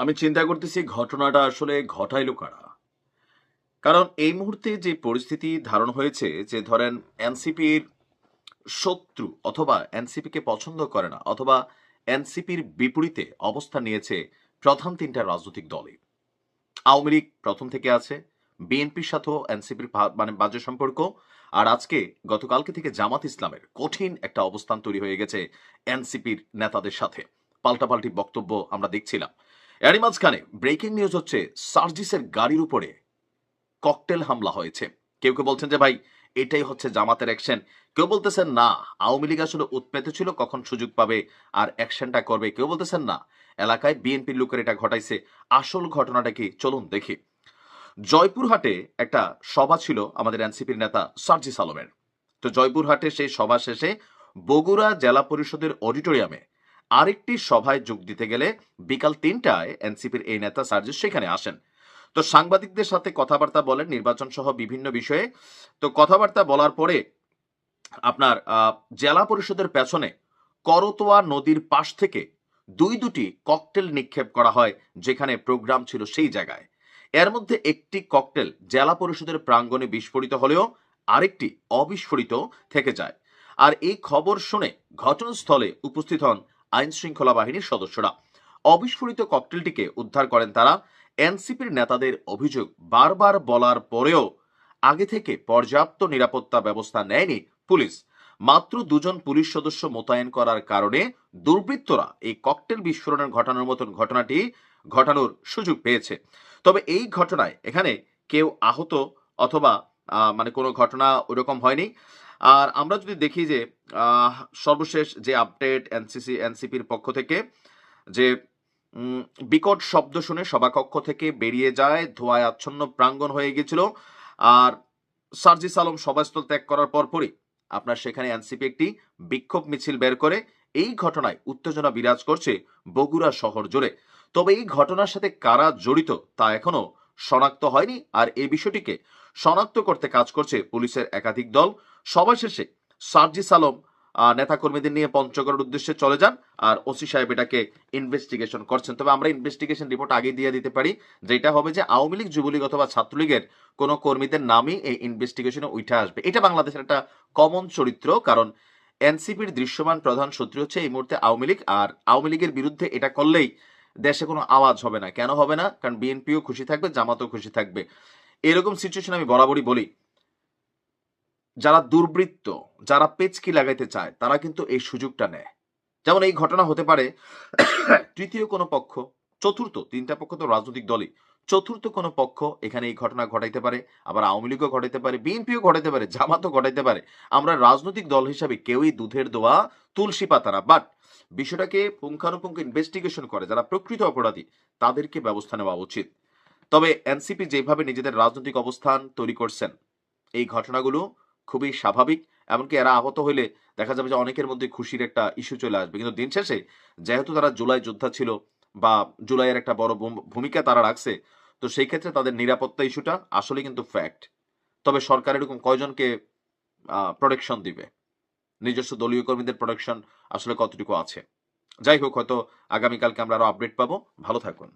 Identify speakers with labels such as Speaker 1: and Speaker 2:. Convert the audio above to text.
Speaker 1: আমি চিন্তা করতেছি ঘটনাটা আসলে ঘটাইলো কারা। কারণ এই মুহূর্তে যে পরিস্থিতি ধারণ হয়েছে, যে ধরেন এনসিপির শত্রু অথবা এনসিপিকে পছন্দ করে না, অথবা এনসিপির বিপরীতে অবস্থান নিয়েছে প্রধান তিনটা রাজনৈতিক দলে আওয়ামী লীগ প্রথম থেকে আছে, বিএনপির সাথেও এনসিপির মানে বাজে সম্পর্ক, আর আজকে গতকালকে থেকে জামাত ইসলামের কঠিন একটা অবস্থান তৈরি হয়ে গেছে এনসিপির নেতাদের সাথে। পাল্টাপাল্টি বক্তব্য আমরা দেখছিলাম। এরই মাঝখানে ব্রেকিং নিউজ হচ্ছে, সার্জিসের গাড়ির উপরে ককটেল হামলা হয়েছে। কেউ কেউ বলছেন যে, ভাই, এটাই হচ্ছে জামাতের অ্যাকশন কেউ বলতেছেন, না, আওয়ামী লীগ আসলে উৎপেত ছিল, কখন সুযোগ পাবে আর অ্যাকশনটা করবে? কেউ বলতেছেন, না, এলাকায় বিএনপির লোকের এটা ঘটাইছে, আসল ঘটনাটা কি? চলুন দেখি। জয়পুরহাটে একটা সভা ছিল আমাদের এনসিপির নেতা সার্জিস আলমের। তো জয়পুরহাটে সেই সভা শেষে বগুড়া জেলা পরিষদের অডিটোরিয়ামে আরেকটি সভায় যোগ দিতে গেলে বিকাল তিনটায় এনসিপির এই নেতা সার্জিস সেখানে আসেন। তো সাংবাদিকদের সাথে কথাবার্তা বলেন নির্বাচন সহ বিভিন্ন বিষয়ে। তো কথাবার্তা বলার পরে আপনার জেলা পরিষদের পেছনে করতোয়া নদীর পাশ থেকে দুই দুটি ককটেল নিক্ষেপ করা হয়, যেখানে প্রোগ্রাম ছিল সেই জায়গায়। এর মধ্যে একটি ককটেল জেলা পরিষদের প্রাঙ্গণে বিস্ফোরিত হলেও আরেকটি অবিস্ফোরিত থেকে যায়। আর এই খবর শুনে ঘটনাস্থলে উপস্থিত হন আইন শৃঙ্খলা বাহিনীর সদস্যরা। অবিস্ফোরিত ককটেলটিকে উদ্ধার করেন তারা। এনসিপির নেতাদের অভিযোগ বারবার বলার পরেও আগে থেকে পর্যাপ্ত নিরাপত্তা ব্যবস্থা নেয়নি পুলিশ। মাত্র দুজন পুলিশ সদস্য মোতায়েন করার কারণে দুর্বৃত্তরা এই ককটেল বিস্ফোরণের ঘটানোর মতন ঘটনাটি ঘটানোর সুযোগ পেয়েছে। তবে এই ঘটনায় এখানে কেউ আহত অথবা মানে কোনো ঘটনা ওরকম হয়নি। আর আমরা যদি দেখি যে সর্বশেষ যে আপডেট এনসিসি এনসিপির পক্ষ থেকে, যে বিকট শব্দ শুনে সভাকক্ষ থেকে বেরিয়ে যায়, ধোঁয়ায় আচ্ছন্ন প্রাঙ্গণ হয়ে গিয়েছিল। আর সার্জিস আলম সভাস্থল ত্যাগ করার পরপরই আপনার সেখানে এনসিপি একটি বিক্ষোভ মিছিল বের করে। এই ঘটনায় উত্তেজনা বিরাজ করছে বগুড়া শহর জুড়ে। তবে এই ঘটনার সাথে কারা জড়িত তা এখনও শনাক্ত হয়নি। আর এই বিষয়টিকে শনাক্ত করতে কাজ করছে পুলিশের একাধিক দল। সভা শেষে সার্জিস আলম নেতাকর্মীদের নিয়ে পঞ্চগড়ের উদ্দেশ্যে চলে যান আর ওসি সাহেব এটাকে ইনভেস্টিগেশন করছেন। তবে আমরা ইনভেস্টিগেশন রিপোর্ট আগে দিয়ে দিতে পারি যেটা হবে যে আওয়ামী লীগ, যুবলীগ অথবা ছাত্রলীগের কোনো কর্মীদের নামই এই ইনভেস্টিগেশনে উঠে আসবে। এটা বাংলাদেশের একটা কমন চরিত্র কারণ এনসিপির দৃশ্যমান প্রধান শত্রু হচ্ছে এই মুহূর্তে আওয়ামী লীগ আর আওয়ামী লীগের বিরুদ্ধে এটা করলেই দেশে কোনো আওয়াজ হবে না। কেন হবে না? কারণ বিএনপিও খুশি থাকবে, জামাতও খুশি থাকবে। এরকম সিচুয়েশন আমি বরাবরই বলি। যারা দুর্বৃত্ত, যারা পেচকি লাগাইতে চায়, তারা কিন্তু এই সুযোগটা নেয়। যেমন এই ঘটনা হতে পারে তৃতীয় কোনো পক্ষ, চতুর্থ, তিনটা পক্ষ তো রাজনৈতিক দলই, চতুর্থ কোনো পক্ষ এখানে এই ঘটনা ঘটাইতে পারে, আবার আওয়ামী লীগও ঘটাইতে পারে, বিএনপিও ঘটাইতে পারে, জামাতও ঘটাইতে পারে। আমরা রাজনৈতিক দল হিসাবে কেউই দুধের দোয়া, তুলসী পাতা না বাট বিষয়টাকে পুঙ্খানুপুঙ্খ ইনভেস্টিগেশন করে, যারা প্রকৃত অপরাধী, তাদেরকে ব্যবস্থা নেওয়া উচিত। তবে এনসিপি যেভাবে নিজেদের রাজনৈতিক অবস্থান তৈরি করছেন, এই ঘটনাগুলো খুবই স্বাভাবিক, এমনকি এরা আহত হইলে দেখা যাবে যে অনেকের মধ্যে খুশির একটা ইস্যু চলে আসবে। কিন্তু দিন শেষে যেহেতু তারা জুলাই যোদ্ধা ছিল বা জুলাইয়ের একটা বড় ভূমিকা তারা রাখছে, তো সেই ক্ষেত্রে তাদের নিরাপত্তা ইস্যুটা আসলে কিন্তু ফ্যাক্ট তবে সরকার এরকম কয়জনকে প্রোটেকশন দিবে? নিজস্ব দলীয় কর্মীদের প্রোটেকশন আসলে কতটুকু আছে? যাই হোক, হয়তো আগামীকালকে আমরা আরও আপডেট পাবো। ভালো থাকুন।